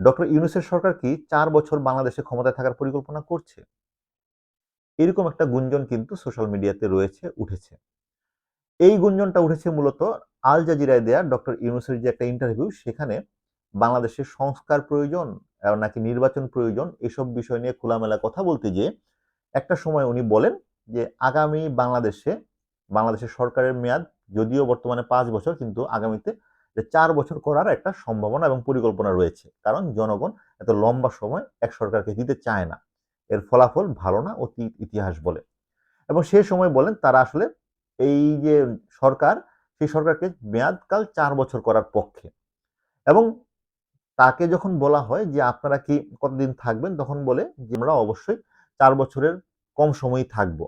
Doctor ইউনুসের সরকার কি চার বছর বাংলাদেশে ক্ষমতায় থাকার পরিকল্পনা করছে? এরকম একটা গুঞ্জন কিন্তু সোশ্যাল মিডিয়াতে রয়েছে, উঠেছে। এই গুঞ্জনটা উঠেছে মূলত আল জাজিরায় দেয়া ডক্টর ইউনুসের যে একটা ইন্টারভিউ সেখানে বাংলাদেশের সংস্কার প্রয়োজন নাকি নির্বাচন প্রয়োজন, এসব বিষয় নিয়ে খোলামেলা কথা বলতে গিয়ে একটা সময় উনি বলেন যে, আগামী বাংলাদেশে, বাংলাদেশের সরকারের মেয়াদ যদিও বর্তমানে পাঁচ বছর, কিন্তু আগামীতে যে চার বছর করার একটা সম্ভাবনা এবং পরিকল্পনা রয়েছে। কারণ জনগণ এত লম্বা সময় এক সরকারকে দিতে চায় না। এর ফলাফল ভালো না অতীত ইতিহাস বলে। এবং সে সময় বলেন তারা আসলে এই যে সরকার, সেই সরকারকে মেয়াদকাল চার বছর করার পক্ষে। এবং তাকে যখন বলা হয় যে, আপনারা কি কতদিন থাকবেন? তখন বলে যে, আমরা অবশ্যই চার বছরের কম সময়ই থাকব।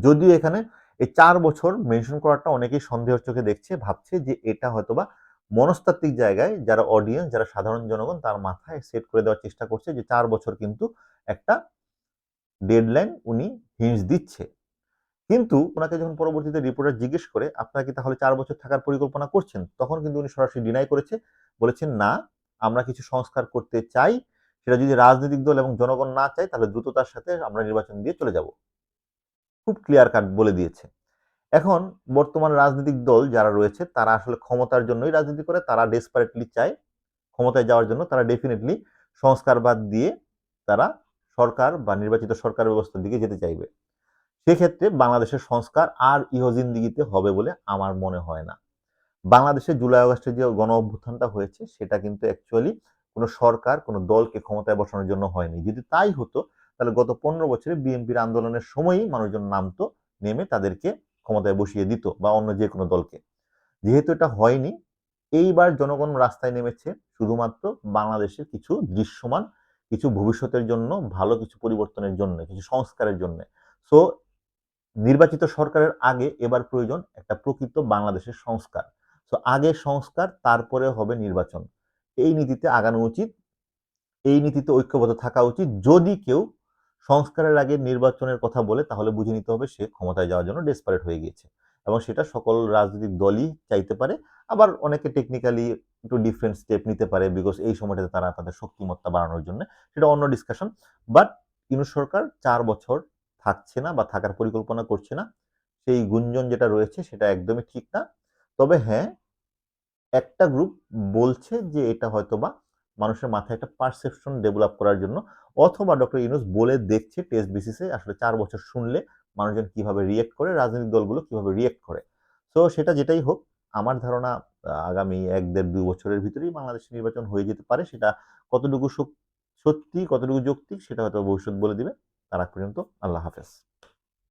যদিও এখানে এই চার বছর মেনশন করাটা অনেকেই সন্দেহের চোখে দেখছে, ভাবছে যে এটা হয়তোবা মনস্তাত্ত্বিক জায়গায় যারা অডিয়েন্স যারা সাধারণ জনগণ, তার মাথায় সেট করে দেওয়ার চেষ্টা করছে যে চার বছর কিন্তু একটা ডেডলাইন উনি হিন্স দিচ্ছে। কিন্তু ওনাকে যখন পরবর্তীতে রিপোর্টার জিজ্ঞেস করে, আপনারা কি তাহলে চার বছর থাকার পরিকল্পনা করছেন? তখন কিন্তু উনি সরাসরি ডিনাই করেছে। বলেছেন, না, আমরা কিছু সংস্কার করতে চাই। সেটা যদি রাজনৈতিক দল এবং জনগণ না চায়, তাহলে দ্রুততার সাথে আমরা নির্বাচন দিয়ে চলে যাব। খুব ক্লিয়ার কাট বলে দিয়েছে। এখন বর্তমান রাজনৈতিক দল যারা রয়েছে, তারা আসলে ক্ষমতার জন্যই রাজনীতি করে, তারা ডেসপারেটলি চায় ক্ষমতায় যাওয়ার জন্য, তারা ডেফিনেটলি সংস্কারবাদ দিয়ে তারা সরকার বা নির্বাচিত সরকার ব্যবস্থার দিকে যেতে চাইবে। সেক্ষেত্রে বাংলাদেশের সংস্কার আর ইহজিন্দিগিতে হবে বলে আমার মনে হয় না। বাংলাদেশে জুলাই আগস্টের যে গণ অভ্যুত্থানটা হয়েছে, সেটা কিন্তু অ্যাকচুয়ালি কোনো সরকার, কোনো দলকে ক্ষমতায় বসানোর জন্য হয়নি। যদি তাই হতো, তাহলে গত পনেরো বছরে বিএনপির আন্দোলনের সময়ই মানুষজন নামতো, নেমে তাদেরকে ক্ষমতায় বসিয়ে দিত বা অন্য যে কোনো দলকে। যেহেতু এটা হয়নি, এইবার জনগণ রাস্তায় নেমেছে শুধুমাত্র বাংলাদেশের কিছু দৃশ্যমান, কিছু ভবিষ্যতের জন্য, ভালো কিছু পরিবর্তনের জন্য, কিছু সংস্কারের জন্য। সো নির্বাচিত সরকারের আগে এবার প্রয়োজন একটা প্রকৃত বাংলাদেশের সংস্কার। তো আগে সংস্কার, তারপরে হবে নির্বাচন। এই নীতিতে আগানো উচিত, এই নীতিতে ঐক্যবদ্ধ থাকা উচিত। যদি কেউ সংস্কারের আগে নির্বাচনের কথা বলে তাহলে বুঝে নিতে হবে সে ক্ষমতায় যাওয়ার জন্য ডেসপারেট হয়ে গিয়েছে। এবং সেটা সকল রাজনৈতিক দলই চাইতে পারে, আবার অনেকে টেকনিক্যালি একটু ডিফারেন্ট স্টেপ নিতে পারে বিকজ এই সময়টাতে তারা তাদের শক্তিমত্তা বাড়ানোর জন্য, সেটা অন্য ডিসকাশন বাট ইউনুস সরকার চার বছর থাকছে না বা থাকার পরিকল্পনা করছে না, সেই গুঞ্জন যেটা রয়েছে সেটা একদমই ঠিক না। তবে হ্যাঁ একটা গ্রুপ বলছে যে এটা হয়তোবা মানুষের মাথায় একটা পারসেপশন ডেভেলপ করার জন্য। অথবা ডক্টর ইউনুস বলে দেখছে টেস্ট বেসিসে আসলে চার বছর শুনলে মানুষজন কীভাবে রিয়েক্ট করে, রাজনৈতিক দলগুলো কীভাবে রিয়েক্ট করে। তো সেটা যেটাই হোক, আমার ধারণা আগামী এক দেড় দুই বছরের ভিতরেই বাংলাদেশ নির্বাচন হয়ে যেতে পারে। সেটা কতটুকু সত্যি কতটুকু যৌক্তিক, সেটা হয়তো ভবিষ্যৎ বলে দিবে। তার পর্যন্ত আল্লাহ হাফেজ।